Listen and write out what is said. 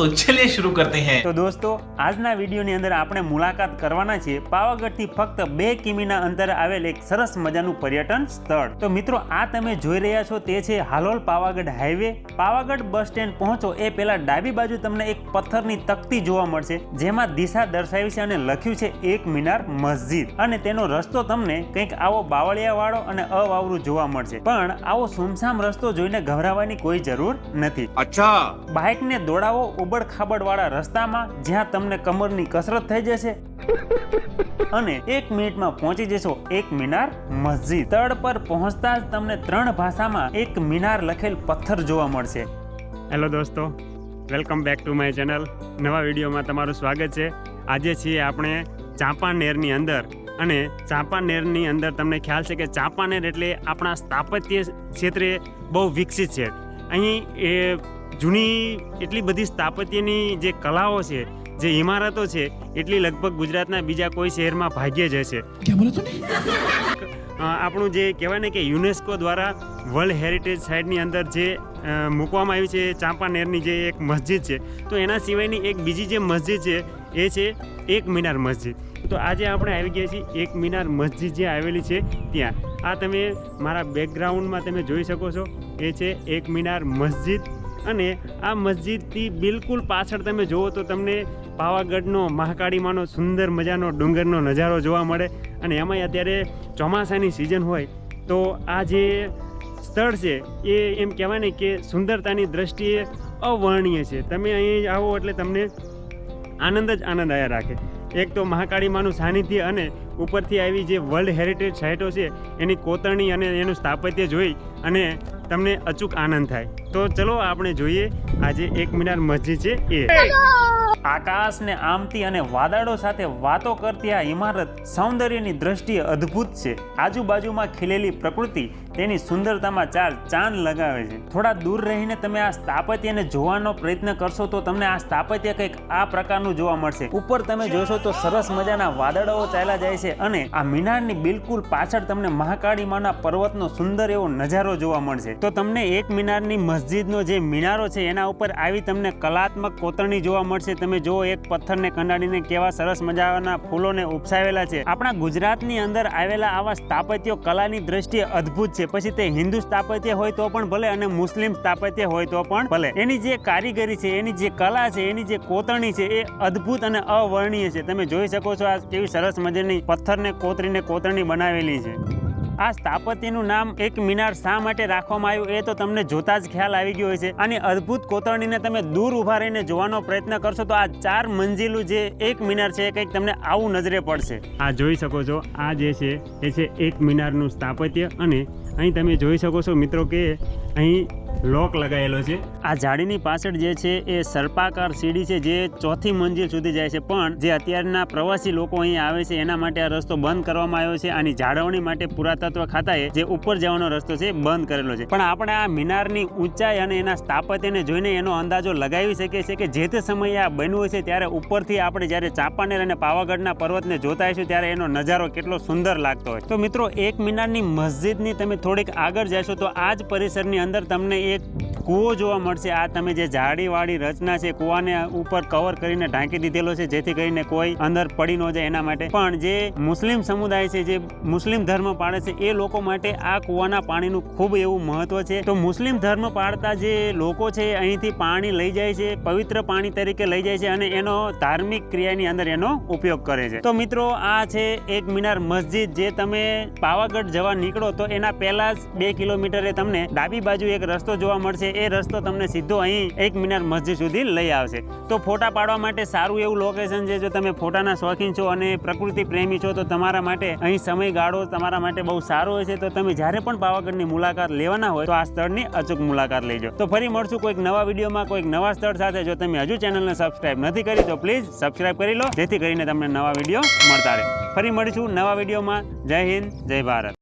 તો ચલિए શરૂ કરતે હૈ. તો દોસ્તો આજના વિડીયોની અંદર આપણે મુલાકાત કરવાના છે પાવાગઢથી ફક્ત બે કિમીના અંતરે આવેલ એક સરસ મજાનું પર્યટન સ્થળ. તો મિત્રો આ તમે જોઈ રહ્યા છો તે છે Halol Pavagadh highway. Pavagadh bus stand પહોંચો એ પહેલા ડાબી બાજુ તમને એક પથ્થરની તકતી જોવા મળશે જેમાં દિશા દર્શાવી છે અને લખ્યું છે એક મિનાર મસ્જિદ. અને તેનો રસ્તો તમને કંઈક આવો બાવળિયા વાળો અને અવાવરું જોવા મળશે. પણ આવો સુમસામ રસ્તો જોઈને ગભરાવાની કોઈ જરૂર નથી. અચ્છા. બાઇકને દોડાવો ઉબડ ખાબડવાળા રસ્તામાં જ્યાં તમને કમરની કસરત થઈ જશે. અને એક મિનિટમાં પહોંચી જશો એક મિનાર મસ્જિદ. તળ પર પહોંચતા જ તમને ત્રણ ભાષામાં એક મિનાર લખેલ પથ્થર જોવા મળશે. હેલો દોસ્તો welcome back to my channel નવા વિડીયોમાં તમારું સ્વાગત છે. આજે છીએ આપણે ચાંપાનેરની અંદર. અને ચાંપાનેરની અંદર તમને ખ્યાલ છે કે ચાંપાનેર એટલે આપણા સ્થાપત્ય ક્ષેત્રે બહુ વિકસિત છે. અહીં એ જૂની એટલી બધી સ્થાપત્યની જે કલાઓ છે જે ઇમારતો છે એટલી લગભગ ગુજરાતના બીજા કોઈ શહેરમાં ભાગ્યે જ હશે. આપણું જે કહેવાય ને કે યુનેસ્કો દ્વારા વર્લ્ડ હેરિટેજ સાઇટની અંદર જે મૂકવામાં આવી છે ચાંપાનેરની જે એક મસ્જિદ છે તો એના સિવાયની એક બીજી જે મસ્જિદ છે એ છે એક મિનાર મસ્જિદ. તો આજે આપણે આવી ગયા છીએ એક મિનાર મસ્જિદ જે આવેલી છે ત્યાં. આ તમે મારા બેકગ્રાઉન્ડમાં તમે જોઈ શકો છો એ છે એક મિનાર મસ્જિદ. અને આ મસ્જિદથી બિલકુલ પાછળ તમે જુઓ તો તમને પાવાગઢનો મહાકાળીમાનો સુંદર મજાનો ડુંગરનો નજારો જોવા મળે. અને એમાંય અત્યારે ચોમાસાની સિઝન હોય તો આ જે સ્થળ છે, એ એમ કહેવાય ને કે સુંદરતાની દ્રષ્ટિએ અવર્ણનીય છે. તમે અહીં આવો એટલે તમને આનંદ જ આનંદ આવ્યા રાખે. એક તો મહાકાળીમાનું સાનિધ્ય અને ઉપરથી આવી જે વર્લ્ડ હેરિટેજ સાઇટો છે, એની કોતરણી અને એનું સ્થાપત્ય જોઈ અને તમને અચૂક આનંદ થાય. તો ચલો આપણે જોઈએ આજે એક મિનાર મસ્જિદ છે એ. આકાશ ને આમતી અને વાદળો સાથે વાતો કરતી આ ઇમારત સૌંદર્યની દ્રષ્ટિએ અદ્ભુત છે. આજુબાજુમાં ખીલેલી પ્રકૃતિ તેની સુંદરતામાં ચાર ચાંદ લગાવે છે. થોડા દૂર રહીને તમે આ સ્થાપત્યને જોવાનો પ્રયત્ન કરશો તો તમને આ સ્થાપત્ય કંઈક આ પ્રકારનું જોવા મળશે. ઉપર તમે જોશો તો સરસ મજાના વાદળો ચાલ્યા જાય છે અને આ મિનારની બિલકુલ પાછળ તમને મહાકાળી માના પર્વતનો સુંદર એવો નજારો જોવા મળશે. તો તમને એક મિનારની મસ્જિદનો જે મિનારો છે એના ઉપર આવી તમને કલાત્મક કોતરણી જોવા મળશે. તમે જો એક પથ્થરને કંડાડીને કેવા સરસ મજાના ફૂલોને ઉપસાવેલા છે. આપણા ગુજરાતની અંદર આવેલા આવા સ્થાપત્યો કલાની દ્રષ્ટિએ અદ્ભુત છે. પછી તે હિન્દુ સ્થાપત્ય હોય તો પણ ભલે અને મુસ્લિમ સ્થાપત્ય હોય તો પણ ભલે. એની જે કારીગરી છે, એની જે કલા છે, એની જે કોતરણી છે, એ અદ્ભુત અને અવર્ણીય છે. તમે જોઈ શકો છો આ કેવી સરસ મજાની પથ્થરને કોતરીને કોતરણી બનાવેલી છે. આ સ્થાપત્યનું નામ એક મિનાર શા માટે રાખવામાં આવ્યું એ તો તમને જોતા જ ખ્યાલ આવી ગયો છે અને અદ્ભુત કોતરણીને તમે દૂર ઊભા રહીને જોવાનો પ્રયત્ન કરશો તો આ ચાર મંજિલું જે એક મિનાર છે એ કંઈક તમને આવું નજરે પડશે. આ જોઈ શકો છો, આ જે છે, એ છે એક મિનારનું સ્થાપત્ય. અને અહીં તમે જોઈ શકો છો મિત્રો કે અહીં લોક લગાવેલો છે. આ ઝાડીની પાછળ જે છે એ સર્પાકાર સીડી છે જે ચોથી મંજિલ સુધી જાય છે. પણ જે અત્યારના પ્રવાસી લોકો અહીં આવે છે, એના માટે આ રસ્તો બંધ કરવામાં આવ્યો છે. આની જાળવણી માટે પુરાતત્વ ખાતાએ જે ઉપર જવાનો રસ્તો છે બંધ કરેલો છે. પણ આપણે આ મિનારની ઊંચાઈ અને એના સ્થાપત્યને જોઈને એનો અંદાજો લગાવી શકીએ છીએ કે જે તે સમયે આ બન્યું છે ત્યારે ઉપરથી આપણે જ્યારે ચાંપાનેર અને પાવાગઢના પર્વતને જોતા હોઈશું ત્યારે એનો નજારો કેટલો સુંદર લાગતો હોય. તો મિત્રો, એક મિનારની મસ્જિદની તમે થોડીક આગળ જશો તો આ જ પરિસરની અંદર તમને એક કૂવો જોવા મળશે. આ તમે જે જાળીવાળી રચના છે, કૂવાને ઉપર કવર કરીને ઢાંકી દીધેલો છે, જેથી કરીને કોઈ અંદર પડી ન જાય એના માટે. પણ જે મુસ્લિમ સમુદાય છે, જે મુસ્લિમ ધર્મ પાળે છે, એ લોકો માટે આ કૂવાના પાણીનું ખૂબ એવું મહત્વ છે. તો મુસ્લિમ ધર્મ પાળતા જે લોકો છે, અહીંથી પાણી લઈ જાય છે, પવિત્ર પાણી તરીકે લઈ જાય છે અને એનો ધાર્મિક ક્રિયાની અંદર એનો ઉપયોગ કરે છે. તો મિત્રો, આ છે એક મિનાર મસ્જિદ જે તમે પાવાગઢ જવા નીકળો તો એના પહેલા જ બે કિલોમીટરે તમને ડાબી બાજુ એક રસ્તો જોવા મળશે. એ રસ્તો તમને સીધો અહીં એક મિનાર મસ્જિદ સુધી લઈ આવશે. તો ફોટા પાડવા માટે સારું એવું લોકેશન છે, જો તમે ફોટાના શોખીન છો અને પ્રકૃતિ પ્રેમી છો, તો તમારા માટે અહીં સમયગાળો તમારા માટે બહુ સારો હોય છે. તો તમે જ્યારે પણ પાવાગઢની મુલાકાત લેવાના હોય, તો આ સ્થળની અચૂક મુલાકાત લેજો. તો ફરી મળશું કોઈક નવા વિડીયોમાં, કોઈક નવા સ્થળ સાથે. જો તમે હજુ ચેનલને સબસ્ક્રાઇબ નથી કરી, તો પ્લીઝ સબસ્ક્રાઇબ કરી લો. જેથી કરીને તમને નવા વીડિયો મળતા રહે. ફરી મળીશું નવા વિડીયોમાં. જય હિન્દ, જય ભારત.